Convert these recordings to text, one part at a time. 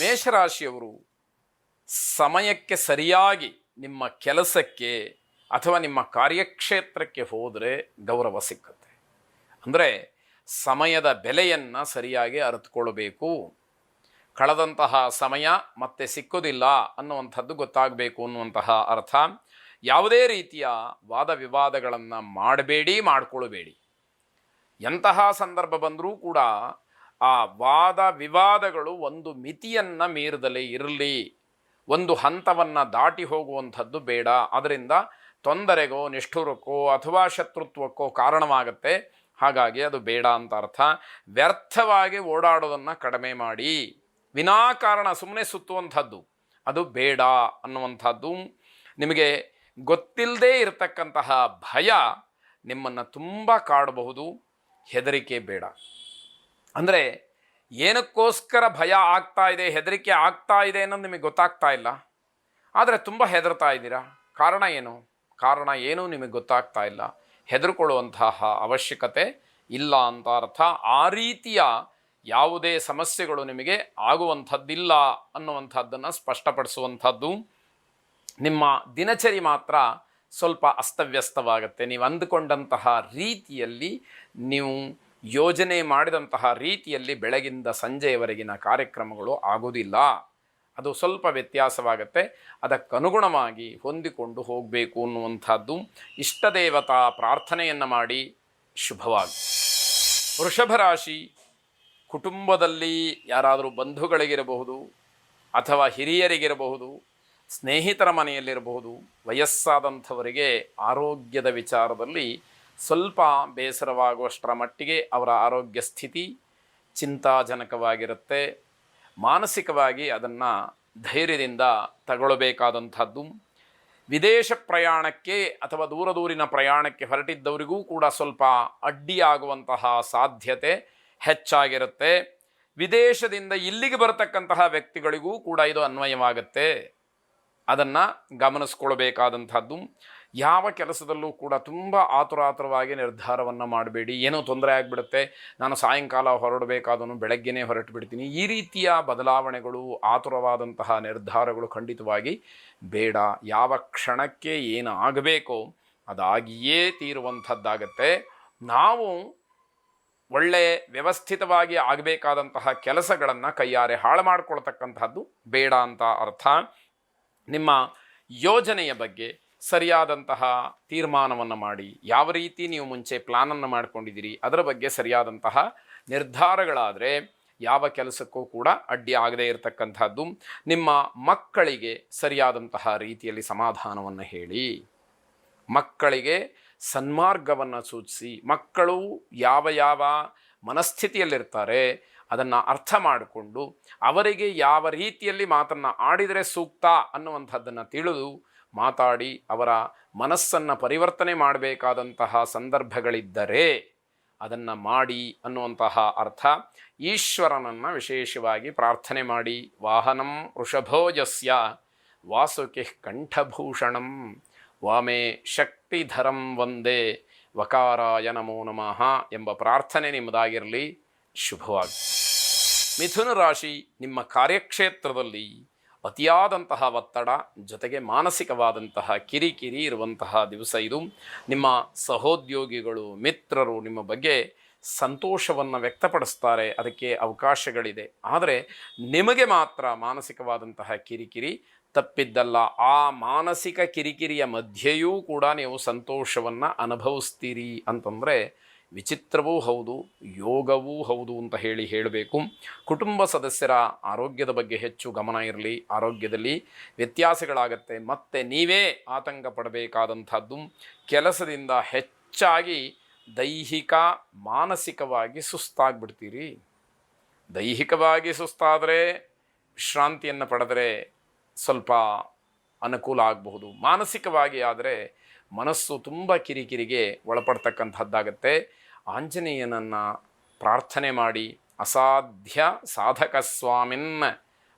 ಮೇಷರಾಶಿಯವರು ಸಮಯಕ್ಕೆ ಸರಿಯಾಗಿ ನಿಮ್ಮ ಕೆಲಸಕ್ಕೆ ಅಥವಾ ನಿಮ್ಮ ಕಾರ್ಯಕ್ಷೇತ್ರಕ್ಕೆ ಹೋದರೆ ಗೌರವ ಸಿಕ್ಕತ್ತೆ. ಅಂದರೆ ಸಮಯದ ಬೆಲೆಯನ್ನು ಸರಿಯಾಗಿ ಅರಿತುಕೊಳ್ಬೇಕು. ಕಳೆದಂತಹ ಸಮಯ ಮತ್ತೆ ಸಿಕ್ಕೋದಿಲ್ಲ ಅನ್ನುವಂಥದ್ದು ಗೊತ್ತಾಗಬೇಕು ಅನ್ನುವಂತಹ ಅರ್ಥ. ಯಾವುದೇ ರೀತಿಯ ವಾದ ವಿವಾದಗಳನ್ನು ಮಾಡಬೇಡಿ ಮಾಡಿಕೊಳ್ಳಬೇಡಿ ಎಂತಹ ಸಂದರ್ಭ ಬಂದರೂ ಕೂಡ ಆ ವಾದ ವಿವಾದಗಳು ಒಂದು ಮಿತಿಯನ್ನು ಮೀರದಲೇ ಇರಲಿ. ಒಂದು ಹಂತವನ್ನು ದಾಟಿ ಹೋಗುವಂಥದ್ದು ಬೇಡ. ಅದರಿಂದ ತೊಂದರೆಗೋ, ನಿಷ್ಠುರಕ್ಕೋ ಅಥವಾ ಶತ್ರುತ್ವಕ್ಕೋ ಕಾರಣವಾಗುತ್ತೆ. ಹಾಗಾಗಿ ಅದು ಬೇಡ ಅಂತ ಅರ್ಥ. ವ್ಯರ್ಥವಾಗಿ ಓಡಾಡೋದನ್ನು ಕಡಿಮೆ ಮಾಡಿ. ವಿನಾಕಾರಣ ಸುಮ್ಮನೆ ಸುತ್ತುವಂಥದ್ದು. ಅದು ಬೇಡ ಅನ್ನುವಂಥದ್ದು. ನಿಮಗೆ ಗೊತ್ತಿಲ್ಲದೇ ಇರತಕ್ಕಂತಹ ಭಯ ನಿಮ್ಮನ್ನು ತುಂಬ ಕಾಡಬಹುದು. ಹೆದರಿಕೆ ಬೇಡ. ಅಂದರೆ ಏನಕ್ಕೋಸ್ಕರ ಭಯ ಆಗ್ತಾ ಇದೆ, ಹೆದರಿಕೆ ಆಗ್ತಾ ಇದೆ ಅನ್ನೋದು ನಿಮಗೆ ಗೊತ್ತಾಗ್ತಾ ಇಲ್ಲ. ಆದರೆ ತುಂಬ ಹೆದರ್ತಾ ಇದ್ದೀರಾ? ಕಾರಣ ಏನು? ಕಾರಣ ಏನು ನಿಮಗೆ ಗೊತ್ತಾಗ್ತಾ ಇಲ್ಲ. ಹೆದರ್ಕೊಳ್ಳುವಂತಹ ಅವಶ್ಯಕತೆ ಇಲ್ಲ ಅಂತ ಅರ್ಥ. ಆ ರೀತಿಯ ಯಾವುದೇ ಸಮಸ್ಯೆಗಳು ನಿಮಗೆ ಆಗುವಂಥದ್ದಿಲ್ಲ ಅನ್ನುವಂಥದ್ದನ್ನು ಸ್ಪಷ್ಟಪಡಿಸುವಂಥದ್ದು. ನಿಮ್ಮ ದಿನಚರಿ ಮಾತ್ರ ಸ್ವಲ್ಪ ಅಸ್ತವ್ಯಸ್ತವಾಗುತ್ತೆ. ನೀವು ಅಂದುಕೊಂಡಂತಹ ರೀತಿಯಲ್ಲಿ ನೀವು ಯೋಜನೆ ಮಾಡಿದಂತಹ ರೀತಿಯಲ್ಲಿ ಬೆಳಗಿಂದ ಸಂಜೆಯವರೆಗಿನ ಕಾರ್ಯಕ್ರಮಗಳು ಆಗೋದಿಲ್ಲ ಅದು ಸ್ವಲ್ಪ ವ್ಯತ್ಯಾಸವಾಗುತ್ತೆ. ಅದಕ್ಕನುಗುಣವಾಗಿ ಹೊಂದಿಕೊಂಡು ಹೋಗಬೇಕು ಅನ್ನುವಂಥದ್ದು ಇಷ್ಟದೇವತಾ ಪ್ರಾರ್ಥನೆಯನ್ನು ಮಾಡಿ ಶುಭವಾಗಿ ವೃಷಭ ರಾಶಿ ಕುಟುಂಬದಲ್ಲಿ ಯಾರಾದರೂ ಬಂಧುಗಳಿಗಿರಬಹುದು ಅಥವಾ ಹಿರಿಯರಿಗಿರಬಹುದು, ಸ್ನೇಹಿತರ ಮನೆಯಲ್ಲಿರಬಹುದು, ವಯಸ್ಸಾದಂಥವರಿಗೆ ಆರೋಗ್ಯದ ವಿಚಾರದಲ್ಲಿ ಸ್ವಲ್ಪ ಬೇಸರವಾಗುವಷ್ಟರ ಮಟ್ಟಿಗೆ ಅವರ ಆರೋಗ್ಯ ಸ್ಥಿತಿ ಚಿಂತಾಜನಕವಾಗಿರುತ್ತೆ. ಮಾನಸಿಕವಾಗಿ ಅದನ್ನು ಧೈರ್ಯದಿಂದ ತಗೊಳ್ಳಬೇಕಾದಂಥದ್ದು ವಿದೇಶ ಪ್ರಯಾಣಕ್ಕೆ ಅಥವಾ ದೂರ ದೂರಿನ ಪ್ರಯಾಣಕ್ಕೆ ಹೊರಟಿದ್ದವರಿಗೂ ಕೂಡ ಸ್ವಲ್ಪ ಅಡ್ಡಿಯಾಗುವಂತಹ ಸಾಧ್ಯತೆ ಹೆಚ್ಚಾಗಿರುತ್ತೆ. ವಿದೇಶದಿಂದ ಇಲ್ಲಿಗೆ ಬರತಕ್ಕಂತಹ ವ್ಯಕ್ತಿಗಳಿಗೂ ಕೂಡ ಇದು ಅನ್ವಯವಾಗುತ್ತೆ. ಅದನ್ನು ಗಮನಿಸ್ಕೊಳ್ಬೇಕಾದಂಥದ್ದು. ಯಾವ ಕೆಲಸದಲ್ಲೂ ಕೂಡ ತುಂಬ ಆತುರಾತುರವಾಗಿ ನಿರ್ಧಾರವನ್ನು ಮಾಡಬೇಡಿ. ಏನೋ ತೊಂದರೆ ಆಗಿಬಿಡುತ್ತೆ. ನಾನು ಸಾಯಂಕಾಲ ಹೊರಡಬೇಕಾದನು ಬೆಳಗ್ಗೆನೇ ಹೊರಟು ಬಿಡ್ತೀನಿ ಈ ರೀತಿಯ ಬದಲಾವಣೆಗಳು, ಆತುರವಾದಂತಹ ನಿರ್ಧಾರಗಳು ಖಂಡಿತವಾಗಿ ಬೇಡ. ಯಾವ ಕ್ಷಣಕ್ಕೆ ಏನು ಆಗಬೇಕೋ ಅದಾಗಿಯೇ ತೀರುವಂಥದ್ದಾಗತ್ತೆ. ನಾವು ಒಳ್ಳೆ ವ್ಯವಸ್ಥಿತವಾಗಿ ಆಗಬೇಕಾದಂತಹ ಕೆಲಸಗಳನ್ನು ಕೈಯಾರೆ ಹಾಳು ಮಾಡಿಕೊಳ್ತಕ್ಕಂತಹದ್ದು ಬೇಡ ಅಂತ ಅರ್ಥ. ನಿಮ್ಮ ಯೋಜನೆಯ ಬಗ್ಗೆ ಸರಿಯಾದಂತಹ ತೀರ್ಮಾನವನ್ನು ಮಾಡಿ, ಯಾವ ರೀತಿ ನೀವು ಮುಂಚೆ ಪ್ಲಾನನ್ನು ಮಾಡ್ಕೊಂಡಿದ್ದೀರಿ, ಅದರ ಬಗ್ಗೆ ಸರಿಯಾದಂತಹ ನಿರ್ಧಾರಗಳಾದರೆ ಯಾವ ಕೆಲಸಕ್ಕೂ ಕೂಡ ಅಡ್ಡಿ ಆಗದೇ ಇರತಕ್ಕಂಥದ್ದು. ನಿಮ್ಮ ಮಕ್ಕಳಿಗೆ ಸರಿಯಾದಂತಹ ರೀತಿಯಲ್ಲಿ ಸಮಾಧಾನವನ್ನು ಹೇಳಿ, ಮಕ್ಕಳಿಗೆ ಸನ್ಮಾರ್ಗವನ್ನು ಸೂಚಿಸಿ, ಮಕ್ಕಳು ಯಾವ ಯಾವ ಮನಸ್ಥಿತಿಯಲ್ಲಿರ್ತಾರೆ, ಅದನ್ನು ಅರ್ಥ ಮಾಡಿಕೊಂಡು, ಅವರಿಗೆ ಯಾವ ರೀತಿಯಲ್ಲಿ ಮಾತನ್ನು ಆಡಿದರೆ ಸೂಕ್ತ ಅನ್ನುವಂಥದ್ದನ್ನು ತಿಳಿದು ಮಾತಾಡಿ ಅವರ ಮನಸ್ಸನ್ನು ಪರಿವರ್ತನೆ ಮಾಡಬೇಕಾದಂತಹ ಸಂದರ್ಭಗಳಿದ್ದರೆ ಅದನ್ನು ಮಾಡಿ ಅನ್ನುವಂತಹ ಅರ್ಥ. ಈಶ್ವರನನ್ನು ವಿಶೇಷವಾಗಿ ಪ್ರಾರ್ಥನೆ ಮಾಡಿ. ವಾಹನಂ ವೃಷಭೋಜಸ್ಯ ವಾಸುಕಿ ಕಂಠಭೂಷಣಂ ವಾಮೇ ಶಕ್ತಿಧರಂ ವಂದೇ ವಕಾರಾಯ ನಮೋ ನಮಃ ಎಂಬ ಪ್ರಾರ್ಥನೆ ನಿಮ್ಮದಾಗಿರಲಿ. ಶುಭವಾಗಿ. ಮಿಥುನ ರಾಶಿ ನಿಮ್ಮ ಕಾರ್ಯಕ್ಷೇತ್ರದಲ್ಲಿ ಅತಿಯಾದಂತಹ ಒತ್ತಡ, ಜೊತೆಗೆ ಮಾನಸಿಕವಾದಂತಹ ಕಿರಿಕಿರಿ ಇರುವಂತಹ ದಿವಸ ಇದು. ನಿಮ್ಮ ಸಹೋದ್ಯೋಗಿಗಳು, ಮಿತ್ರರು ನಿಮ್ಮ ಬಗ್ಗೆ ಸಂತೋಷವನ್ನು ವ್ಯಕ್ತಪಡಿಸ್ತಾರೆ, ಅದಕ್ಕೆ ಅವಕಾಶಗಳಿದೆ. ಆದರೆ ನಿಮಗೆ ಮಾತ್ರ ಮಾನಸಿಕವಾದಂತಹ ಕಿರಿಕಿರಿ ತಪ್ಪಿದ್ದಲ್ಲ. ಆ ಮಾನಸಿಕ ಕಿರಿಕಿರಿಯ ಮಧ್ಯೆಯೂ ಕೂಡ ನೀವು ಸಂತೋಷವನ್ನು ಅನುಭವಿಸ್ತೀರಿ ಅಂತಂದರೆ ವಿಚಿತ್ರವೂ ಹೌದು, ಯೋಗವೂ ಹೌದು ಅಂತ ಹೇಳಿ ಹೇಳಬೇಕು. ಕುಟುಂಬ ಸದಸ್ಯರ ಆರೋಗ್ಯದ ಬಗ್ಗೆ ಹೆಚ್ಚು ಗಮನ ಇರಲಿ. ಆರೋಗ್ಯದಲ್ಲಿ ವ್ಯತ್ಯಾಸಗಳಾಗತ್ತೆ. ಮತ್ತು ನೀವೇ ಆತಂಕ ಪಡಬೇಕಾದಂಥದ್ದು. ಕೆಲಸದಿಂದ ಹೆಚ್ಚಾಗಿ ದೈಹಿಕ, ಮಾನಸಿಕವಾಗಿ ಸುಸ್ತಾಗ್ಬಿಡ್ತೀರಿ. ದೈಹಿಕವಾಗಿ ಸುಸ್ತಾದರೆ ವಿಶ್ರಾಂತಿಯನ್ನು ಪಡೆದರೆ ಸ್ವಲ್ಪ ಅನುಕೂಲ ಆಗಬಹುದು. ಮಾನಸಿಕವಾಗಿ ಆದರೆ ಮನಸ್ಸು ತುಂಬ ಕಿರಿಕಿರಿಗೆ ಒಳಪಡ್ತಕ್ಕಂಥದ್ದಾಗತ್ತೆ. ಆಂಜನೇಯನನ್ನು ಪ್ರಾರ್ಥನೆ ಮಾಡಿ, ಅಸಾಧ್ಯ ಸಾಧಕ ಸ್ವಾಮಿನ್,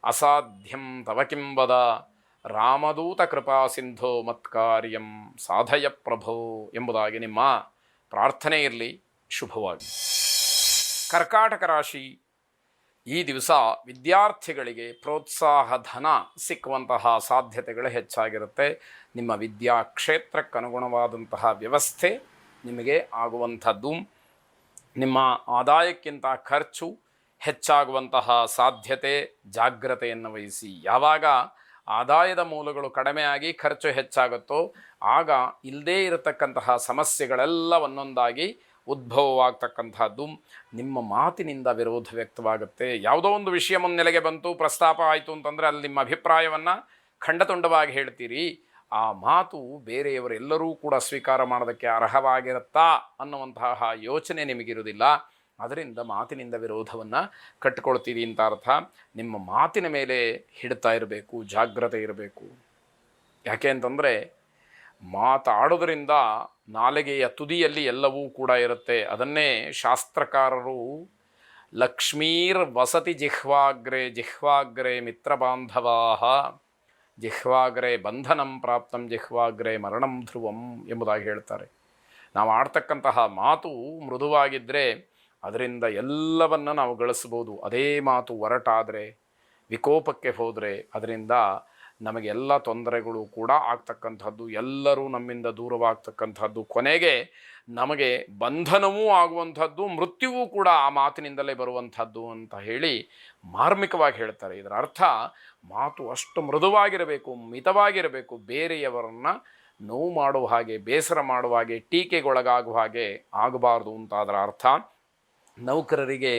ಅಸಾಧ್ಯಂ ತವ ಕಿಂಬದ, ರಾಮದೂತ ಕೃಪಾ ಸಿಂಧೋ ಮತ್ಕಾರ್ಯಂ ಸಾಧಯ ಪ್ರಭೋ ಎಂಬುದಾಗಿ ನಿಮ್ಮ ಪ್ರಾರ್ಥನೆ ಇರಲಿ. ಶುಭವಾಗಿ ಕರ್ಕಾಟಕ ರಾಶಿ, ಈ ದಿವಸ ವಿದ್ಯಾರ್ಥಿಗಳಿಗೆ ಪ್ರೋತ್ಸಾಹ ಧನ ಸಿಕ್ಕುವಂತಹ ಸಾಧ್ಯತೆಗಳು ಹೆಚ್ಚಾಗಿರುತ್ತೆ. ನಿಮ್ಮ ವಿದ್ಯಾ ಕ್ಷೇತ್ರಕ್ಕೆ ಅನುಗುಣವಾದಂತಹ ವ್ಯವಸ್ಥೆ ನಿಮಗೆ ಆಗುವಂಥದ್ದು. ನಿಮ್ಮ ಆದಾಯಕ್ಕಿಂತ ಖರ್ಚು ಹೆಚ್ಚಾಗುವಂತಹ ಸಾಧ್ಯತೆ, ಜಾಗ್ರತೆಯನ್ನು ವಹಿಸಿ. ಯಾವಾಗ ಆದಾಯದ ಮೂಲಗಳು ಕಡಿಮೆಯಾಗಿ ಖರ್ಚು ಹೆಚ್ಚಾಗುತ್ತೋ, ಆಗ ಇಲ್ಲದೇ ಇರತಕ್ಕಂತಹ ಸಮಸ್ಯೆಗಳೆಲ್ಲ ಒಂದೊಂದಾಗಿ ಉದ್ಭವವಾಗ್ತಕ್ಕಂಥದ್ದು. ನಿಮ್ಮ ಮಾತಿನಿಂದ ವಿರೋಧ ವ್ಯಕ್ತವಾಗುತ್ತೆ. ಯಾವುದೋ ಒಂದು ವಿಷಯ ಮುನ್ನೆಲೆಗೆ ಬಂತು, ಪ್ರಸ್ತಾಪ ಆಯಿತು ಅಂತಂದರೆ ಅಲ್ಲಿ ನಿಮ್ಮ ಅಭಿಪ್ರಾಯವನ್ನು ಖಂಡತುಂಡವಾಗಿ ಹೇಳ್ತೀರಿ. ಆ ಮಾತು ಬೇರೆಯವರೆಲ್ಲರೂ ಕೂಡ ಸ್ವೀಕಾರ ಮಾಡೋದಕ್ಕೆ ಅರ್ಹವಾಗಿರುತ್ತಾ ಅನ್ನುವಂತಹ ಯೋಚನೆ ನಿಮಗಿರುವುದಿಲ್ಲ. ಅದರಿಂದ ಮಾತಿನಿಂದ ವಿರೋಧವನ್ನು ಕಟ್ಟಿಕೊಳ್ತೀರಿ ಅಂತ ಅರ್ಥ. ನಿಮ್ಮ ಮಾತಿನ ಮೇಲೆ ಹಿಡ್ತಾ ಇರಬೇಕು, ಜಾಗ್ರತೆ ಇರಬೇಕು. ಯಾಕೆ ಅಂತಂದರೆ ಮಾತಾಡೋದರಿಂದ ನಾಲಿಗೆಯ ತುದಿಯಲ್ಲಿ ಎಲ್ಲವೂ ಕೂಡ ಇರುತ್ತೆ. ಅದನ್ನೇ ಶಾಸ್ತ್ರಕಾರರು ಲಕ್ಷ್ಮೀರ್ ವಸತಿ ಜಿಹ್ವಾಗ್ರೆ ಜಿಹ್ವಾಗ್ರೆ ಮಿತ್ರ ಬಾಂಧವಾಹ ಜಿಹ್ವಾಗ್ರೆ ಬಂಧನಂ ಪ್ರಾಪ್ತಂ, ಜಿಹ್ವಾಗ್ರೆ ಮರಣಂ ಧ್ರುವಂ ಎಂಬುದಾಗಿ ಹೇಳ್ತಾರೆ. ನಾವು ಆಡ್ತಕ್ಕಂತಹ ಮಾತು ಮೃದುವಾಗಿದ್ದರೆ ಅದರಿಂದ ಎಲ್ಲವನ್ನು ನಾವು ಗಳಿಸ್ಬೋದು ಅದೇ ಮಾತು ಒರಟಾದರೆ, ವಿಕೋಪಕ್ಕೆ ಹೋದರೆ ಅದರಿಂದ ನಮಗೆಲ್ಲ ತೊಂದರೆಗಳು ಕೂಡ ಆಗ್ತಕ್ಕಂಥದ್ದು, ಎಲ್ಲರೂ ನಮ್ಮಿಂದ ದೂರವಾಗ್ತಕ್ಕಂಥದ್ದು. ಕೊನೆಗೆ ನಮಗೆ ಬಂಧನವೂ ಆಗುವಂಥದ್ದು, ಮೃತ್ಯುವೂ ಕೂಡ ಆ ಮಾತಿನಿಂದಲೇ ಬರುವಂಥದ್ದು ಅಂತ ಹೇಳಿ ಮಾರ್ಮಿಕವಾಗಿ ಹೇಳ್ತಾರೆ. ಇದರ ಅರ್ಥ ಮಾತು ಅಷ್ಟು ಮೃದುವಾಗಿರಬೇಕು, ಮಿತವಾಗಿರಬೇಕು, ಬೇರೆಯವರನ್ನು ನೋವು ಮಾಡುವ ಹಾಗೆ, ಬೇಸರ ಮಾಡುವ ಹಾಗೆ, ಟೀಕೆಗೊಳಗಾಗುವ ಹಾಗೆ ಆಗಬಾರ್ದು ಅಂತ ಅದರ ಅರ್ಥ. ನೌಕರರಿಗೆ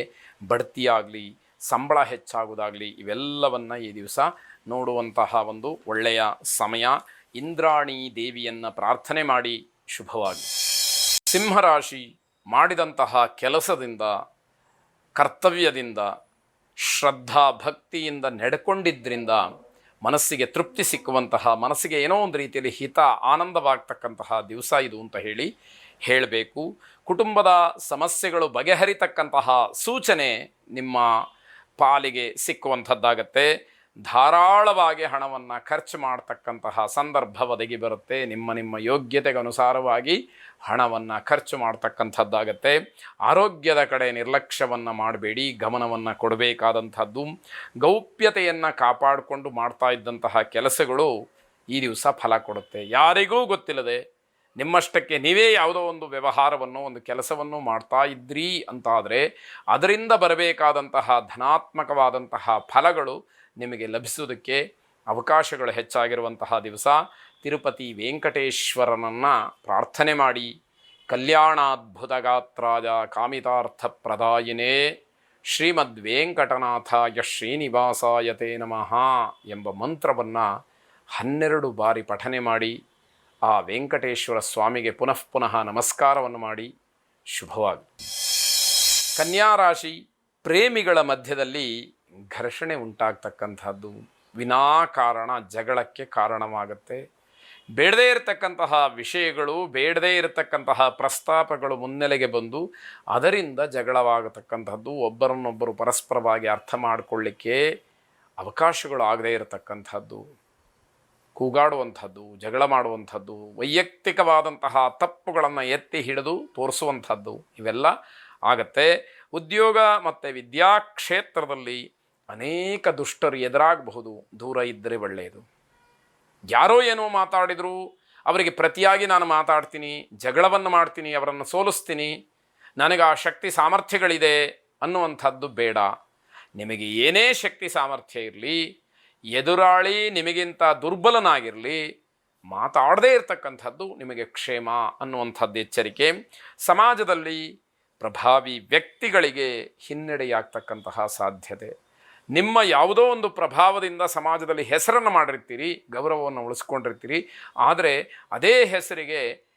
ಬಡ್ತಿಯಾಗಲಿ, ಸಂಬಳ ಹೆಚ್ಚಾಗುವುದಾಗಲಿ ಇವೆಲ್ಲವನ್ನು ಈ ದಿವಸ ನೋಡುವಂತಹ ಒಂದು ಒಳ್ಳೆಯ ಸಮಯ. ಇಂದ್ರಾಣಿ ದೇವಿಯನ್ನು ಪ್ರಾರ್ಥನೆ ಮಾಡಿ ಶುಭವಾಗಿ. ಸಿಂಹರಾಶಿ ಮಾಡಿದಂತಹ ಕೆಲಸದಿಂದ, ಕರ್ತವ್ಯದಿಂದ, ಶ್ರದ್ಧಾ ಭಕ್ತಿಯಿಂದ ನಡ್ಕೊಂಡಿದ್ದರಿಂದ ಮನಸ್ಸಿಗೆ ತೃಪ್ತಿ ಸಿಕ್ಕುವಂತಹ, ಮನಸ್ಸಿಗೆ ಏನೋ ಒಂದು ರೀತಿಯಲ್ಲಿ ಹಿತ ಆನಂದವಾಗ್ತಕ್ಕಂತಹ ದಿವಸ ಇದು ಅಂತ ಹೇಳಿ ಹೇಳಬೇಕು. ಕುಟುಂಬದ ಸಮಸ್ಯೆಗಳು ಬಗೆಹರಿತಕ್ಕಂತಹ ಸೂಚನೆ ನಿಮ್ಮ ಪಾಲಿಗೆ ಸಿಕ್ಕುವಂಥದ್ದಾಗತ್ತೆ. ಧಾರಾಳವಾಗಿ ಹಣವನ್ನು ಖರ್ಚು ಮಾಡ್ತಕ್ಕಂತಹ ಸಂದರ್ಭ ಒದಗಿ ಬರುತ್ತೆ. ನಿಮ್ಮ ನಿಮ್ಮ ಯೋಗ್ಯತೆಗೆ ಅನುಸಾರವಾಗಿ ಹಣವನ್ನು ಖರ್ಚು ಮಾಡ್ತಕ್ಕಂಥದ್ದಾಗತ್ತೆ. ಆರೋಗ್ಯದ ಕಡೆ ನಿರ್ಲಕ್ಷ್ಯವನ್ನು ಮಾಡಬೇಡಿ, ಗಮನವನ್ನು ಕೊಡಬೇಕಾದಂಥದ್ದು. ಗೌಪ್ಯತೆಯನ್ನು ಕಾಪಾಡಿಕೊಂಡು ಮಾಡ್ತಾ ಇದ್ದಂತಹ ಕೆಲಸಗಳು ಈ ದಿವಸ ಫಲ ಕೊಡುತ್ತೆ. ಯಾರಿಗೂ ಗೊತ್ತಿಲ್ಲದೆ ನಿಮ್ಮಷ್ಟಕ್ಕೆ ನೀವೇ ಯಾವುದೋ ಒಂದು ವ್ಯವಹಾರವನ್ನು ಒಂದು ಕೆಲಸವನ್ನು ಮಾಡ್ತಾ ಇದ್ರಿ ಅಂತಾದರೆ, ಅದರಿಂದ ಬರಬೇಕಾದಂತಹ ಧನಾತ್ಮಕವಾದಂತಹ ಫಲಗಳು ನಿಮಗೆ ಲಭಿಸುವುದಕ್ಕೆ ಅವಕಾಶಗಳು ಹೆಚ್ಚಾಗಿರುವಂತಹ ದಿವಸ ತಿರುಪತಿ ವೆಂಕಟೇಶ್ವರನನ್ನು ಪ್ರಾರ್ಥನೆ ಮಾಡಿ. ಕಲ್ಯಾಣಾದ್ಭುತ ಗಾತ್ರಾಯ ಕಾಮಿತಾರ್ಥ ಪ್ರದಾಯಿನೇ ಶ್ರೀಮದ್ ವೆಂಕಟನಾಥಾಯ ಶ್ರೀನಿವಾಸಾಯತೆ ನಮಃ ಎಂಬ ಮಂತ್ರವನ್ನು ಹನ್ನೆರಡು ಬಾರಿ ಪಠನೆ ಮಾಡಿ. ಆ ವೆಂಕಟೇಶ್ವರ ಸ್ವಾಮಿಗೆ ಪುನಃ ಪುನಃ ನಮಸ್ಕಾರವನ್ನು ಮಾಡಿ. ಶುಭವಾಗಿ ಕನ್ಯಾ ರಾಶಿ ಪ್ರೇಮಿಗಳ ಮಧ್ಯದಲ್ಲಿ ಘರ್ಷಣೆ ಉಂಟಾಗ್ತಕ್ಕಂಥದ್ದು, ವಿನಾಕಾರಣ ಜಗಳಕ್ಕೆ ಕಾರಣವಾಗುತ್ತೆ. ಬೇಡದೇ ಇರತಕ್ಕಂತಹ ವಿಷಯಗಳು, ಬೇಡದೇ ಇರತಕ್ಕಂತಹ ಪ್ರಸ್ತಾಪಗಳು ಮುನ್ನೆಲೆಗೆ ಬಂದು ಅದರಿಂದ ಜಗಳವಾಗತಕ್ಕಂಥದ್ದು, ಒಬ್ಬರನ್ನೊಬ್ಬರು ಪರಸ್ಪರವಾಗಿ ಅರ್ಥ ಮಾಡಿಕೊಳ್ಳಿಕ್ಕೆ ಅವಕಾಶಗಳು ಆಗದೇ ಇರತಕ್ಕಂಥದ್ದು, ಕೂಗಾಡುವಂಥದ್ದು, ಜಗಳ ಮಾಡುವಂಥದ್ದು, ವೈಯಕ್ತಿಕವಾದಂತಹ ತಪ್ಪುಗಳನ್ನು ಎತ್ತಿ ಹಿಡಿದು ತೋರಿಸುವಂಥದ್ದು ಇವೆಲ್ಲ ಆಗತ್ತೆ. ಉದ್ಯೋಗ ಮತ್ತು ವಿದ್ಯಾಕ್ಷೇತ್ರದಲ್ಲಿ ಅನೇಕ ದುಷ್ಟರು ಎದುರಾಗಬಹುದು. ದೂರ ಇದ್ದರೆ ಒಳ್ಳೆಯದು. ಯಾರೋ ಏನೋ ಮಾತಾಡಿದ್ರು, ಅವರಿಗೆ ಪ್ರತಿಯಾಗಿ ನಾನು ಮಾತಾಡ್ತೀನಿ, ಜಗಳವನ್ನು ಮಾಡ್ತೀನಿ, ಅವರನ್ನು ಸೋಲಿಸ್ತೀನಿ, ನನಗೆ ಆ ಶಕ್ತಿ ಸಾಮರ್ಥ್ಯಗಳಿದೆ ಅನ್ನುವಂಥದ್ದು ಬೇಡ. ನಿಮಗೆ ಏನೇ ಶಕ್ತಿ ಸಾಮರ್ಥ್ಯ ಇರಲಿ, ಎದುರಾಳಿ ನಿಮಗಿಂತ ದುರ್ಬಲನಾಗಿರಲಿ, ಮಾತಾಡದೇ ಇರತಕ್ಕಂಥದ್ದು ನಿಮಗೆ ಕ್ಷೇಮ ಅನ್ನುವಂಥದ್ದು ಎಚ್ಚರಿಕೆ. ಸಮಾಜದಲ್ಲಿ ಪ್ರಭಾವಿ ವ್ಯಕ್ತಿಗಳಿಗೆ ಹಿನ್ನಡೆಯಾಗ್ತಕ್ಕಂತಹ ಸಾಧ್ಯತೆ. ನಿಮ್ಮ ಯಾವುದೋ ಒಂದು ಪ್ರಭಾವದಿಂದ ಸಮಾಜದಲ್ಲಿ ಹೆಸರನ್ನು ಮಾಡಿರ್ತೀರಿ, ಗೌರವವನ್ನು ಉಳಿಸ್ಕೊಂಡಿರ್ತೀರಿ, ಆದರೆ ಅದೇ ಹೆಸರಿಗೆ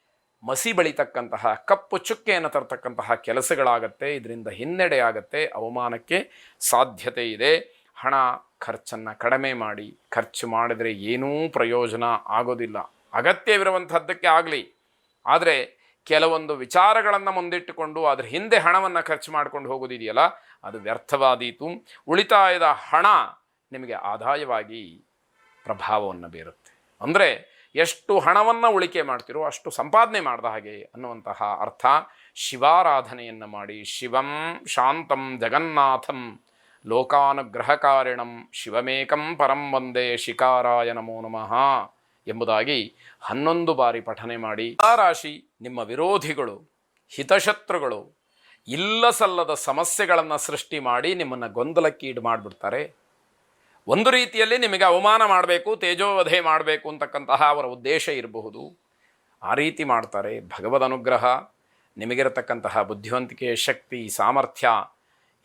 ಮಸಿ ಬಳಿತಕ್ಕಂತಹ, ಕಪ್ಪು ಚುಕ್ಕೆಯನ್ನು ತರ್ತಕ್ಕಂತಹ ಕೆಲಸಗಳಾಗತ್ತೆ, ಇದರಿಂದ ಹಿನ್ನಡೆ ಆಗತ್ತೆ, ಅವಮಾನಕ್ಕೆ ಸಾಧ್ಯತೆ ಇದೆ. ಹಣ ಖರ್ಚನ್ನು ಕಡಿಮೆ ಮಾಡಿ, ಖರ್ಚು ಮಾಡಿದರೆ ಏನೂ ಪ್ರಯೋಜನ ಆಗೋದಿಲ್ಲ. ಅಗತ್ಯವಿರುವಂಥದ್ದಕ್ಕೆ ಆಗಲಿ. ಆದರೆ ಕೆಲವೊಂದು ವಿಚಾರಗಳನ್ನು ಮುಂದಿಟ್ಟುಕೊಂಡು ಅದರ ಹಿಂದೆ ಹಣವನ್ನು ಖರ್ಚು ಮಾಡ್ಕೊಂಡು ಹೋಗೋದಿದೆಯಲ್ಲ, ಅದು ವ್ಯರ್ಥವಾದೀತು. ಉಳಿತಾಯದ ಹಣ ನಿಮಗೆ ಆದಾಯವಾಗಿ ಪ್ರಭಾವವನ್ನು ಬೀರುತ್ತೆ. ಅಂದರೆ ಎಷ್ಟು ಹಣವನ್ನು ಉಳಿಕೆ ಮಾಡ್ತಿರೋ ಅಷ್ಟು ಸಂಪಾದನೆ ಮಾಡಿದ ಹಾಗೆ ಅನ್ನುವಂತಹ ಅರ್ಥ. ಶಿವಾರಾಧನೆಯನ್ನು ಮಾಡಿ, ಶಿವಂ ಶಾಂತಂ ಜಗನ್ನಾಥಂ ಲೋಕಾನುಗ್ರಹಕಾರಿಣಂ ಶಿವಮೇಕಂ ಪರಂ ವಂದೇ ಶಿಕಾರಾಯ ನಮೋ ನಮಃ. ಎಂಬುದಾಗಿ ಹನ್ನೊಂದು ಬಾರಿ ಪಠನೆ ಮಾಡಿ ಆ ರಾಶಿ ನಿಮ್ಮ ವಿರೋಧಿಗಳು, ಹಿತಶತ್ರುಗಳು ಇಲ್ಲ ಸಲ್ಲದ ಸಮಸ್ಯೆಗಳನ್ನು ಸೃಷ್ಟಿ ಮಾಡಿ ನಿಮ್ಮನ್ನು ಗೊಂದಲಕ್ಕೀಡು ಮಾಡಿಬಿಡ್ತಾರೆ. ಒಂದು ರೀತಿಯಲ್ಲಿ ನಿಮಗೆ ಅವಮಾನ ಮಾಡಬೇಕು, ತೇಜೋವಧೆ ಮಾಡಬೇಕು ಅಂತಕ್ಕಂತಹ ಅವರ ಉದ್ದೇಶ ಇರಬಹುದು. ಆ ರೀತಿ ಮಾಡ್ತಾರೆ ಭಗವದ್ ಅನುಗ್ರಹ, ನಿಮಗಿರತಕ್ಕಂತಹ ಬುದ್ಧಿವಂತಿಕೆ, ಶಕ್ತಿ, ಸಾಮರ್ಥ್ಯ,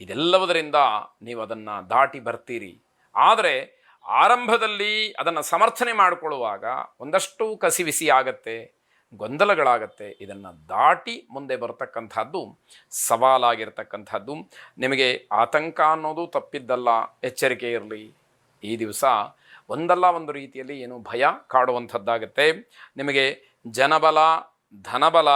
ಇದೆಲ್ಲವುದರಿಂದ ನೀವು ಅದನ್ನು ದಾಟಿ ಬರ್ತೀರಿ. ಆದರೆ ಆರಂಭದಲ್ಲಿ ಅದನ್ನು ಸಮರ್ಥನೆ ಮಾಡಿಕೊಳ್ಳುವಾಗ ಒಂದಷ್ಟು ಕಸಿವಿಸಿ ಆಗತ್ತೆ, ಗೊಂದಲಗಳಾಗತ್ತೆ. ಇದನ್ನು ದಾಟಿ ಮುಂದೆ ಬರತಕ್ಕಂಥದ್ದು ಸವಾಲಾಗಿರ್ತಕ್ಕಂಥದ್ದು. ನಿಮಗೆ ಆತಂಕ ಅನ್ನೋದು ತಪ್ಪಿದ್ದಲ್ಲ, ಎಚ್ಚರಿಕೆ ಇರಲಿ. ಈ ದಿವಸ ಒಂದಲ್ಲ ಒಂದು ರೀತಿಯಲ್ಲಿ ಏನು ಭಯ ಕಾಡುವಂಥದ್ದಾಗತ್ತೆ. ನಿಮಗೆ ಜನಬಲ, ಧನಬಲ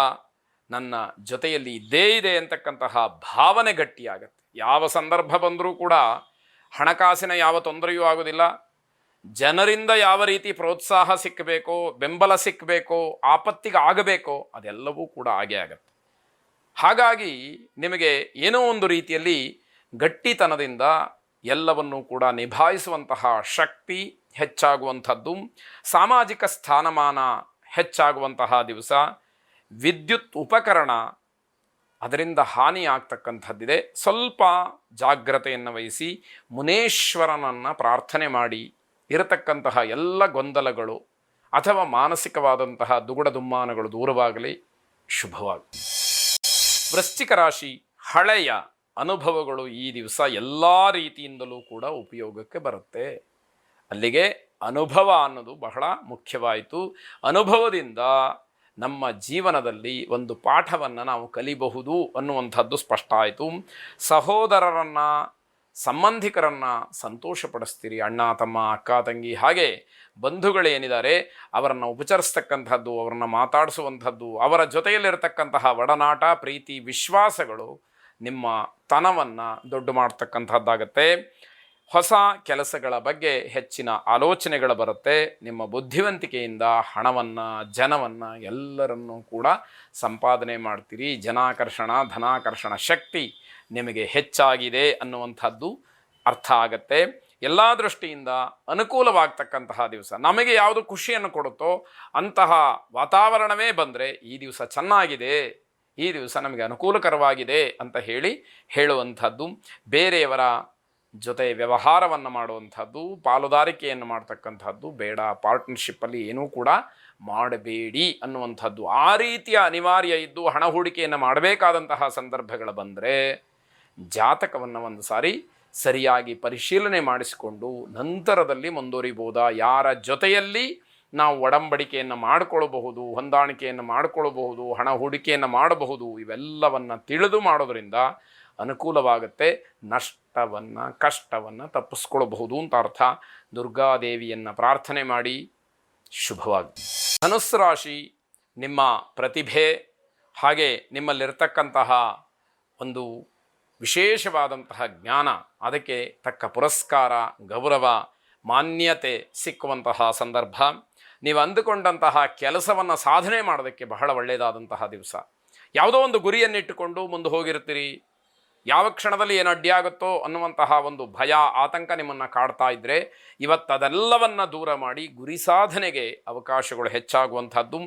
ನನ್ನ ಜೊತೆಯಲ್ಲಿ ಇದ್ದೇ ಇದೆ ಅಂತಕ್ಕಂತಹ ಭಾವನೆ ಗಟ್ಟಿಯಾಗತ್ತೆ. ಯಾವ ಸಂದರ್ಭ ಬಂದರೂ ಕೂಡ ಹಣಕಾಸಿನ ಯಾವ ತೊಂದರೆಯೂ ಆಗೋದಿಲ್ಲ ಜನರಿಂದ ಯಾವ ರೀತಿ ಪ್ರೋತ್ಸಾಹ ಸಿಕ್ಕಬೇಕೋ, ಬೆಂಬಲ ಸಿಕ್ಕಬೇಕೋ, ಆಪತ್ತಿಗೆ ಆಗಬೇಕೋ, ಅದೆಲ್ಲವೂ ಕೂಡ ಆಗೇ ಆಗತ್ತೆ. ಹಾಗಾಗಿ ನಿಮಗೆ ಏನೋ ಒಂದು ರೀತಿಯಲ್ಲಿ ಗಟ್ಟಿತನದಿಂದ ಎಲ್ಲವನ್ನೂ ಕೂಡ ನಿಭಾಯಿಸುವಂತಹ ಶಕ್ತಿ ಹೆಚ್ಚಾಗುವಂಥದ್ದು, ಸಾಮಾಜಿಕ ಸ್ಥಾನಮಾನ ಹೆಚ್ಚಾಗುವಂತಹ ದಿವಸ, ವಿದ್ಯುತ್ ಉಪಕರಣ ಅದರಿಂದ ಹಾನಿ ಆಗ್ತಕ್ಕಂಥದ್ದಿದೆ ಸ್ವಲ್ಪ ಜಾಗ್ರತೆಯನ್ನು ವಹಿಸಿ, ಮುನೇಶ್ವರನನ್ನು ಪ್ರಾರ್ಥನೆ ಮಾಡಿ, ಇರತಕ್ಕಂತಹ ಎಲ್ಲ ಗೊಂದಲಗಳು ಅಥವಾ ಮಾನಸಿಕವಾದಂತಹ ದುಗುಡ ದುಮ್ಮಾನಗಳು ದೂರವಾಗಲಿ, ಶುಭವಾಗಲಿ. ವೃಶ್ಚಿಕ ರಾಶಿ ಹಳೆಯ ಅನುಭವಗಳು ಈ ದಿವಸ ಎಲ್ಲ ರೀತಿಯಿಂದಲೂ ಕೂಡ ಉಪಯೋಗಕ್ಕೆ ಬರುತ್ತೆ. ಅಲ್ಲಿಗೆ ಅನುಭವ ಅನ್ನೋದು ಬಹಳ ಮುಖ್ಯವಾಯಿತು. ಅನುಭವದಿಂದ ನಮ್ಮ ಜೀವನದಲ್ಲಿ ಒಂದು ಪಾಠವನ್ನು ನಾವು ಕಲಿಬಹುದು ಅನ್ನುವಂಥದ್ದು ಸ್ಪಷ್ಟ ಆಯಿತು. ಸಹೋದರರನ್ನು, ಸಂಬಂಧಿಕರನ್ನು ಸಂತೋಷಪಡಿಸ್ತೀರಿ ಅಣ್ಣ, ತಮ್ಮ, ಅಕ್ಕ, ತಂಗಿ, ಹಾಗೆ ಬಂಧುಗಳೇನಿದ್ದಾರೆ ಅವರನ್ನು ಉಪಚರಿಸ್ತಕ್ಕಂಥದ್ದು, ಅವರನ್ನು ಮಾತಾಡಿಸುವಂಥದ್ದು, ಅವರ ಜೊತೆಯಲ್ಲಿರತಕ್ಕಂತಹ ಒಡನಾಟ, ಪ್ರೀತಿ, ವಿಶ್ವಾಸಗಳು ನಿಮ್ಮ ತನವನ್ನು ದೊಡ್ಡ ಮಾಡ್ತಕ್ಕಂಥದ್ದಾಗತ್ತೆ. ಹೊಸ ಕೆಲಸಗಳ ಬಗ್ಗೆ ಹೆಚ್ಚಿನ ಆಲೋಚನೆಗಳು ಬರುತ್ತೆ. ನಿಮ್ಮ ಬುದ್ಧಿವಂತಿಕೆಯಿಂದ ಹಣವನ್ನು, ಜನವನ್ನು ಎಲ್ಲರನ್ನೂ ಕೂಡ ಸಂಪಾದನೆ ಮಾಡ್ತೀರಿ. ಜನಾಕರ್ಷಣ, ಧನಾಕರ್ಷಣ ಶಕ್ತಿ ನಿಮಗೆ ಹೆಚ್ಚಾಗಿದೆ ಅನ್ನುವಂಥದ್ದು ಅರ್ಥ ಆಗತ್ತೆ. ಎಲ್ಲ ದೃಷ್ಟಿಯಿಂದ ಅನುಕೂಲವಾಗ್ತಕ್ಕಂತಹ ದಿವಸ. ನಮಗೆ ಯಾವುದು ಖುಷಿಯನ್ನು ಕೊಡುತ್ತೋ ಅಂತಹ ವಾತಾವರಣವೇ ಬಂದರೆ ಈ ದಿವಸ ಚೆನ್ನಾಗಿದೆ, ಈ ದಿವಸ ನಮಗೆ ಅನುಕೂಲಕರವಾಗಿದೆ ಅಂತ ಹೇಳಿ ಹೇಳುವಂಥದ್ದು. ಬೇರೆಯವರ ಜೊತೆ ವ್ಯವಹಾರವನ್ನು ಮಾಡುವಂಥದ್ದು, ಪಾಲುದಾರಿಕೆಯನ್ನು ಮಾಡ್ತಕ್ಕಂಥದ್ದು ಬೇಡ, ಪಾರ್ಟ್ನರ್ಶಿಪ್ಪಲ್ಲಿ ಏನೂ ಕೂಡ ಮಾಡಬೇಡಿ ಅನ್ನುವಂಥದ್ದು. ಆ ರೀತಿಯ ಅನಿವಾರ್ಯ ಇದ್ದು ಹಣ ಹೂಡಿಕೆಯನ್ನು ಮಾಡಬೇಕಾದಂತಹ ಸಂದರ್ಭಗಳು ಬಂದರೆ ಜಾತಕವನ್ನು ಒಂದು ಸಾರಿ ಸರಿಯಾಗಿ ಪರಿಶೀಲನೆ ಮಾಡಿಸಿಕೊಂಡು ನಂತರದಲ್ಲಿ ಮುಂದುವರಿಬೋದಾ? ಯಾರ ಜೊತೆಯಲ್ಲಿ ನಾವು ಒಡಂಬಡಿಕೆಯನ್ನು ಮಾಡಿಕೊಳ್ಳಬಹುದು ಹೊಂದಾಣಿಕೆಯನ್ನು ಮಾಡಿಕೊಳ್ಳಬಹುದು ಹಣ ಹೂಡಿಕೆಯನ್ನು ಮಾಡಬಹುದು, ಇವೆಲ್ಲವನ್ನು ತಿಳಿದು ಮಾಡೋದರಿಂದ ಅನುಕೂಲವಾಗುತ್ತೆ. ನಷ್ಟವನ್ನು, ಕಷ್ಟವನ್ನು ತಪ್ಪಿಸ್ಕೊಳ್ಬಹುದು ಅಂತ ಅರ್ಥ. ದುರ್ಗಾದೇವಿಯನ್ನು ಪ್ರಾರ್ಥನೆ ಮಾಡಿ ಶುಭವಾಗಿ ಧನುಸ್ಸು ರಾಶಿ ನಿಮ್ಮ ಪ್ರತಿಭೆ ಹಾಗೆ ನಿಮ್ಮಲ್ಲಿರ್ತಕ್ಕಂತಹ ಒಂದು ವಿಶೇಷವಾದಂತಹ ಜ್ಞಾನ, ಅದಕ್ಕೆ ತಕ್ಕ ಪುರಸ್ಕಾರ, ಗೌರವ, ಮಾನ್ಯತೆ ಸಿಕ್ಕುವಂತಹ ಸಂದರ್ಭ. ನೀವು ಅಂದುಕೊಂಡಂತಹ ಕೆಲಸವನ್ನು ಸಾಧನೆ ಮಾಡೋದಕ್ಕೆ ಬಹಳ ಒಳ್ಳೆಯದಾದಂತಹ ದಿವಸ. ಯಾವುದೋ ಒಂದು ಗುರಿಯನ್ನಿಟ್ಟುಕೊಂಡು ಮುಂದೆ ಹೋಗಿರ್ತೀರಿ. ಯಾವ ಕ್ಷಣದಲ್ಲಿ ಏನು ಅಡ್ಡಿಯಾಗುತ್ತೋ ಅನ್ನುವಂತಹ ಒಂದು ಭಯ, ಆತಂಕ ನಿಮ್ಮನ್ನು ಕಾಡ್ತಾ ಇದ್ದರೆ ಇವತ್ತು ಅದೆಲ್ಲವನ್ನು ದೂರ ಮಾಡಿ ಗುರಿ ಸಾಧನೆಗೆ ಅವಕಾಶಗಳು ಹೆಚ್ಚಾಗುವಂಥದ್ದು.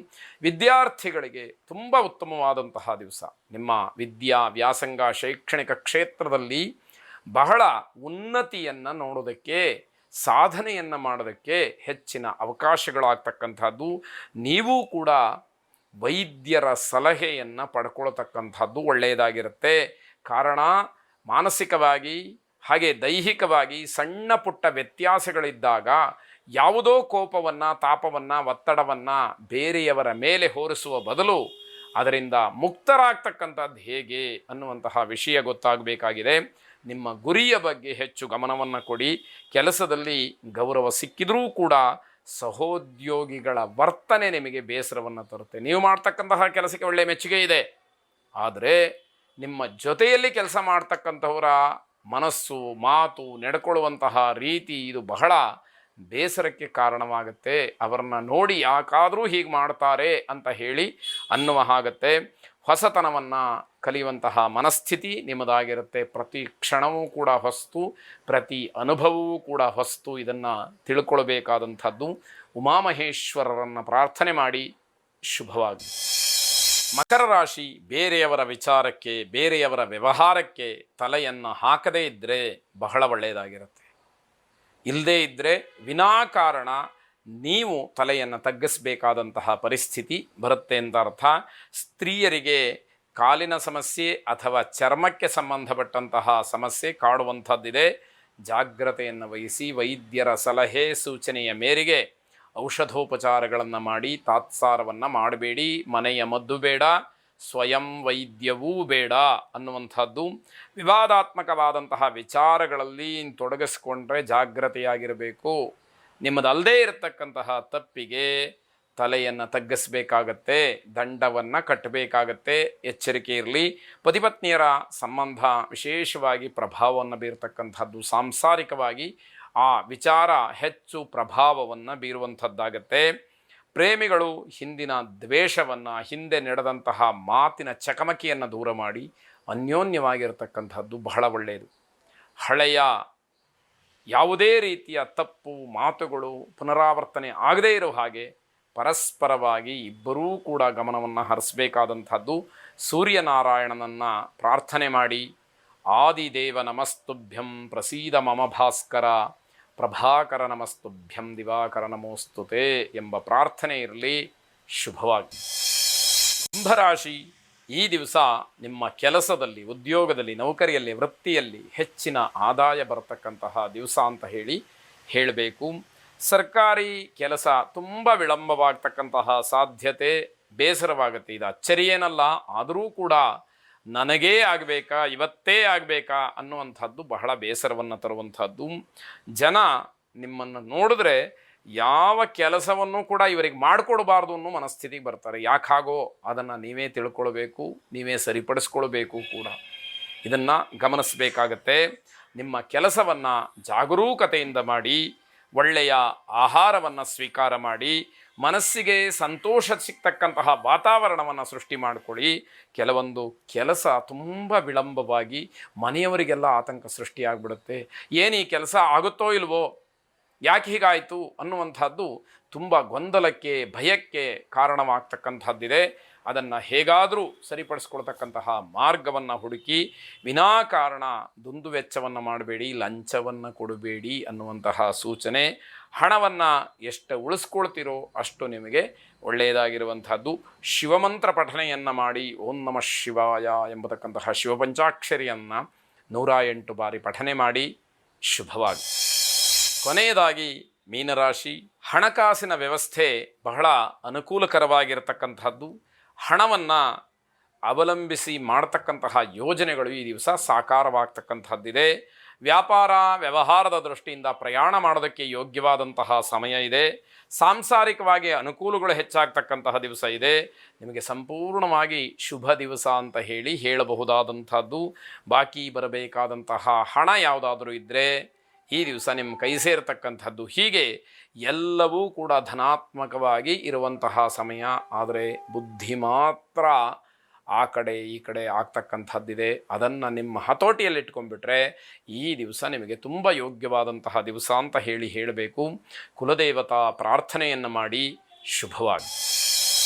ವಿದ್ಯಾರ್ಥಿಗಳಿಗೆ ತುಂಬ ಉತ್ತಮವಾದಂತಹ ದಿವಸ. ನಿಮ್ಮ ವಿದ್ಯಾ ವ್ಯಾಸಂಗ ಶೈಕ್ಷಣಿಕ ಕ್ಷೇತ್ರದಲ್ಲಿ ಬಹಳ ಉನ್ನತಿಯನ್ನು ನೋಡೋದಕ್ಕೆ, ಸಾಧನೆಯನ್ನು ಮಾಡೋದಕ್ಕೆ ಹೆಚ್ಚಿನ ಅವಕಾಶಗಳಾಗ್ತಕ್ಕಂಥದ್ದು. ನೀವು ಕೂಡ ವೈದ್ಯರ ಸಲಹೆಯನ್ನು ಪಡ್ಕೊಳ್ತಕ್ಕಂಥದ್ದು ಒಳ್ಳೆಯದಾಗಿರುತ್ತೆ. ಕಾರಣ, ಮಾನಸಿಕವಾಗಿ ಹಾಗೆ ದೈಹಿಕವಾಗಿ ಸಣ್ಣ ಪುಟ್ಟ ವ್ಯತ್ಯಾಸಗಳಿದ್ದಾಗ ಯಾವುದೋ ಕೋಪವನ್ನು, ತಾಪವನ್ನು, ಒತ್ತಡವನ್ನು ಬೇರೆಯವರ ಮೇಲೆ ಹೊರಿಸುವ ಬದಲು ಅದರಿಂದ ಮುಕ್ತರಾಗ್ತಕ್ಕಂಥದ್ದು ಹೇಗೆ ಅನ್ನುವಂತಹ ವಿಷಯ ಗೊತ್ತಾಗಬೇಕಾಗಿದೆ. ನಿಮ್ಮ ಗುರಿಯ ಬಗ್ಗೆ ಹೆಚ್ಚು ಗಮನವನ್ನು ಕೊಡಿ. ಕೆಲಸದಲ್ಲಿ ಗೌರವ ಸಿಕ್ಕಿದರೂ ಕೂಡ ಸಹೋದ್ಯೋಗಿಗಳ ವರ್ತನೆ ನಿಮಗೆ ಬೇಸರವನ್ನು ತರುತ್ತೆ. ನೀವು ಮಾಡ್ತಕ್ಕಂತಹ ಕೆಲಸಕ್ಕೆ ಒಳ್ಳೆಯ ಮೆಚ್ಚುಗೆ ಇದೆ. ಆದರೆ ನಿಮ್ಮ ಜೊತೆಯಲ್ಲಿ ಕೆಲಸ ಮಾಡ್ತಕ್ಕಂಥವರ ಮನಸ್ಸು, ಮಾತು ನಡ್ಕೊಳ್ಳುವಂತಹ ರೀತಿ ಇದು ಬಹಳ ಬೇಸರಕ್ಕೆ ಕಾರಣವಾಗುತ್ತೆ. ಅವರನ್ನ ನೋಡಿ ಯಾಕಾದರೂ ಹೀಗೆ ಮಾಡ್ತಾರೆ ಅಂತ ಹೇಳಿ ಅನ್ನುವ ಹಾಗತ್ತೆ. ಹೊಸತನವನ್ನು ಕಲಿಯುವಂತಹ ಮನಸ್ಥಿತಿ ನಿಮ್ಮದಾಗಿರುತ್ತೆ. ಪ್ರತಿ ಕ್ಷಣವೂ ಕೂಡ ಹೊಸ್ತು, ಪ್ರತಿ ಅನುಭವವೂ ಕೂಡ ಹೊಸ್ತು. ಇದನ್ನು ತಿಳ್ಕೊಳ್ಬೇಕಾದಂಥದ್ದು. ಉಮಾಮಹೇಶ್ವರರನ್ನು ಪ್ರಾರ್ಥನೆ ಮಾಡಿ ಶುಭವಾಗಿ ಮಕರ ರಾಶಿ ಬೇರೆಯವರ ವಿಚಾರಕ್ಕೆ, ಬೇರೆಯವರ ವ್ಯವಹಾರಕ್ಕೆ ತಲೆಯನ್ನು ಹಾಕದೇ ಇದ್ದರೆ ಬಹಳ ಒಳ್ಳೆಯದಾಗಿರುತ್ತೆ. ಇಲ್ಲದೇ ಇದ್ದರೆ ವಿನಾಕಾರಣ ನೀವು ತಲೆಯನ್ನು ತಗ್ಗಿಸಬೇಕಾದಂತಹ ಪರಿಸ್ಥಿತಿ ಬರುತ್ತೆ ಅಂತ ಅರ್ಥ. ಸ್ತ್ರೀಯರಿಗೆ ಕಾಲಿನ ಸಮಸ್ಯೆ ಅಥವಾ ಚರ್ಮಕ್ಕೆ ಸಂಬಂಧಪಟ್ಟಂತಹ ಸಮಸ್ಯೆ ಕಾಡುವಂಥದ್ದಿದೆ. ಜಾಗ್ರತೆಯನ್ನು ವಹಿಸಿ ವೈದ್ಯರ ಸಲಹೆ ಸೂಚನೆಯ ಮೇರೆಗೆ ಔಷಧೋಪಚಾರಗಳನ್ನು ಮಾಡಿ, ತಾತ್ಸಾರವನ್ನು ಮಾಡಬೇಡಿ. ಮನೆಯ ಮದ್ದು ಬೇಡ, ಸ್ವಯಂ ವೈದ್ಯವೂ ಬೇಡ ಅನ್ನುವಂಥದ್ದು. ವಿವಾದಾತ್ಮಕವಾದಂತಹ ವಿಚಾರಗಳಲ್ಲಿ ತೊಡಗಿಸ್ಕೊಂಡ್ರೆ ಜಾಗ್ರತೆಯಾಗಿರಬೇಕು. ನಿಮ್ಮದಲ್ಲದೇ ಇರತಕ್ಕಂತಹ ತಪ್ಪಿಗೆ ತಲೆಯನ್ನು ತಗ್ಗಿಸಬೇಕಾಗತ್ತೆ, ದಂಡವನ್ನು ಕಟ್ಟಬೇಕಾಗತ್ತೆ ಎಚ್ಚರಿಕೆ ಇರಲಿ. ಪತಿಪತ್ನಿಯರ ಸಂಬಂಧ ವಿಶೇಷವಾಗಿ ಪ್ರಭಾವವನ್ನು ಬೀರತಕ್ಕಂಥದ್ದು ಸಾಂಸಾರಿಕವಾಗಿ ಆ ವಿಚಾರ ಹೆಚ್ಚು ಪ್ರಭಾವವನ್ನು ಬೀರುವಂಥದ್ದಾಗತ್ತೆ. ಪ್ರೇಮಿಗಳು ಹಿಂದಿನ ದ್ವೇಷವನ್ನು, ಹಿಂದೆ ನಡೆದಂತಹ ಮಾತಿನ ಚಕಮಕಿಯನ್ನು ದೂರ ಮಾಡಿ ಅನ್ಯೋನ್ಯವಾಗಿರತಕ್ಕಂಥದ್ದು ಬಹಳ ಒಳ್ಳೆಯದು ಹಳೆಯ ಯಾವುದೇ ರೀತಿಯ ತಪ್ಪು ಮಾತುಗಳು ಪುನರಾವರ್ತನೆ ಆಗದೇ ಇರೋ ಹಾಗೆ ಪರಸ್ಪರವಾಗಿ ಇಬ್ಬರೂ ಕೂಡ ಗಮನವನ್ನು ಹರಿಸಬೇಕಾದಂಥದ್ದು. ಸೂರ್ಯನಾರಾಯಣನನ್ನು ಪ್ರಾರ್ಥನೆ ಮಾಡಿ, ಆದಿದೇವ ನಮಸ್ತುಭ್ಯಂ ಪ್ರಸೀದ ಮಮ ಭಾಸ್ಕರ, ಪ್ರಭಾಕರ ನಮಸ್ತುಭ್ಯಂ ದಿವಾಕರ ನಮೋಸ್ತುತೆ ಎಂಬ ಪ್ರಾರ್ಥನೆ ಇರಲಿ. ಶುಭವಾಗಿ ಕುಂಭರಾಶಿ ಈ ದಿವಸ ನಿಮ್ಮ ಕೆಲಸದಲ್ಲಿ, ಉದ್ಯೋಗದಲ್ಲಿ, ನೌಕರಿಯಲ್ಲಿ, ವೃತ್ತಿಯಲ್ಲಿ ಹೆಚ್ಚಿನ ಆದಾಯ ಬರತಕ್ಕಂತಹ ದಿವಸ ಅಂತ ಹೇಳಿ ಹೇಳಬೇಕು. ಸರ್ಕಾರಿ ಕೆಲಸ ತುಂಬ ವಿಳಂಬವಾಗ್ತಕ್ಕಂತಹ ಸಾಧ್ಯತೆ ಬೇಸರವಾಗುತ್ತೆ. ಇದು ಅಚ್ಚರಿಯೇನಲ್ಲ, ಆದರೂ ಕೂಡ ನನಗೇ ಆಗಬೇಕಾ, ಇವತ್ತೇ ಆಗಬೇಕಾ ಅನ್ನುವಂಥದ್ದು ಬಹಳ ಬೇಸರವನ್ನು ತರುವಂಥದ್ದು. ಜನ ನಿಮ್ಮನ್ನು ನೋಡಿದ್ರೆ ಯಾವ ಕೆಲಸವನ್ನು ಕೂಡ ಇವರಿಗೆ ಮಾಡಿಕೊಡಬಾರ್ದು ಅನ್ನೋ ಮನಸ್ಥಿತಿಗೆ ಬರ್ತಾರೆ. ಯಾಕಾಗೋ ಅದನ್ನು ನೀವೇ ತಿಳ್ಕೊಳ್ಬೇಕು, ನೀವೇ ಸರಿಪಡಿಸ್ಕೊಳ್ಬೇಕು ಕೂಡ. ಇದನ್ನು ಗಮನಿಸಬೇಕಾಗತ್ತೆ. ನಿಮ್ಮ ಕೆಲಸವನ್ನು ಜಾಗರೂಕತೆಯಿಂದ ಮಾಡಿ, ಒಳ್ಳೆಯ ಆಹಾರವನ್ನು ಸ್ವೀಕಾರ ಮಾಡಿ, ಮನಸ್ಸಿಗೆ ಸಂತೋಷ ಸಿಗ್ತಕ್ಕಂತಹ ವಾತಾವರಣವನ್ನು ಸೃಷ್ಟಿ ಮಾಡಿಕೊಳ್ಳಿ. ಕೆಲವೊಂದು ಕೆಲಸ ತುಂಬ ವಿಳಂಬವಾಗಿ ಮನೆಯವರಿಗೆಲ್ಲ ಆತಂಕ ಸೃಷ್ಟಿಯಾಗ್ಬಿಡುತ್ತೆ ಏನು ಈ ಕೆಲಸ ಆಗುತ್ತೋ ಇಲ್ವೋ ಯಾಕೆ ಹೀಗಾಯಿತು ಅನ್ನುವಂಥದ್ದು ತುಂಬ ಗೊಂದಲಕ್ಕೆ, ಭಯಕ್ಕೆ ಕಾರಣವಾಗ್ತಕ್ಕಂಥದ್ದಿದೆ. ಅದನ್ನು ಹೇಗಾದರೂ ಸರಿಪಡಿಸ್ಕೊಳ್ತಕ್ಕಂತಹ ಮಾರ್ಗವನ್ನು ಹುಡುಕಿ, ವಿನಾಕಾರಣ ದುಂದುವೆಚ್ಚವನ್ನು ಮಾಡಬೇಡಿ, ಲಂಚವನ್ನು ಕೊಡಬೇಡಿ ಅನ್ನುವಂತಹ ಸೂಚನೆ, ಹಣವನ್ನು ಎಷ್ಟು ಉಳಿಸ್ಕೊಳ್ತೀರೋ ಅಷ್ಟು ನಿಮಗೆ ಒಳ್ಳೆಯದಾಗಿರುವಂಥದ್ದು. ಶಿವಮಂತ್ರ ಪಠನೆಯನ್ನು ಮಾಡಿ, ಓಂ ನಮಃ ಶಿವಾಯ ಎಂಬತಕ್ಕಂತಹ ಶಿವಪಂಚಾಕ್ಷರಿಯನ್ನು ನೂರ ಎಂಟು ಬಾರಿ ಪಠನೆ ಮಾಡಿ ಶುಭವಾಗಿ ಕೊನೆಯದಾಗಿ ಮೀನರಾಶಿ, ಹಣಕಾಸಿನ ವ್ಯವಸ್ಥೆ ಬಹಳ ಅನುಕೂಲಕರವಾಗಿರತಕ್ಕಂಥದ್ದು ಹಣವನ್ನು ಅವಲಂಬಿಸಿ ಮಾಡತಕ್ಕಂತಹ ಯೋಜನೆಗಳು ಈ ದಿವಸ ಸಾಕಾರವಾಗ್ತಕ್ಕಂಥದ್ದಿದೆ ವ್ಯಾಪಾರ, ವ್ಯವಹಾರದ ದೃಷ್ಟಿಯಿಂದ ಪ್ರಯಾಣ ಮಾಡೋದಕ್ಕೆ ಯೋಗ್ಯವಾದಂತಹ ಸಮಯ ಇದೆ. ಸಾಂಸಾರಿಕವಾಗಿ ಅನುಕೂಲಗಳು ಹೆಚ್ಚಾಗ್ತಕ್ಕಂತಹ ದಿವಸ ಇದೆ. ನಿಮಗೆ ಸಂಪೂರ್ಣವಾಗಿ ಶುಭ ದಿವಸ ಅಂತ ಹೇಳಿ ಹೇಳಬಹುದಾದಂಥದ್ದು ಬಾಕಿ ಬರಬೇಕಾದಂತಹ ಹಣ ಯಾವುದಾದರೂ ಇದ್ದರೆ ಈ ದಿವಸ ನಿಮ್ಮ ಕೈ ಸೇರ್ತಕ್ಕಂಥದ್ದು ಹೀಗೆ ಎಲ್ಲವೂ ಕೂಡ ಧನಾತ್ಮಕವಾಗಿ ಇರುವಂತಹ ಸಮಯ. ಆದರೆ ಬುದ್ಧಿ ಮಾತ್ರ ಆ ಕಡೆ ಈ ಕಡೆ ಆಗ್ತಕ್ಕಂಥದ್ದಿದೆ. ಅದನ್ನು ನಿಮ್ಮ ಹತೋಟಿಯಲ್ಲಿ ಇಟ್ಕೊಂಡ್ಬಿಟ್ರೆ ಈ ದಿವಸ ನಿಮಗೆ ತುಂಬ ಯೋಗ್ಯವಾದಂತಹ ದಿವಸ ಅಂತ ಹೇಳಿ ಹೇಳಬೇಕು. ಕುಲದೇವತಾ ಪ್ರಾರ್ಥನೆಯನ್ನು ಮಾಡಿ ಶುಭವಾಗಿ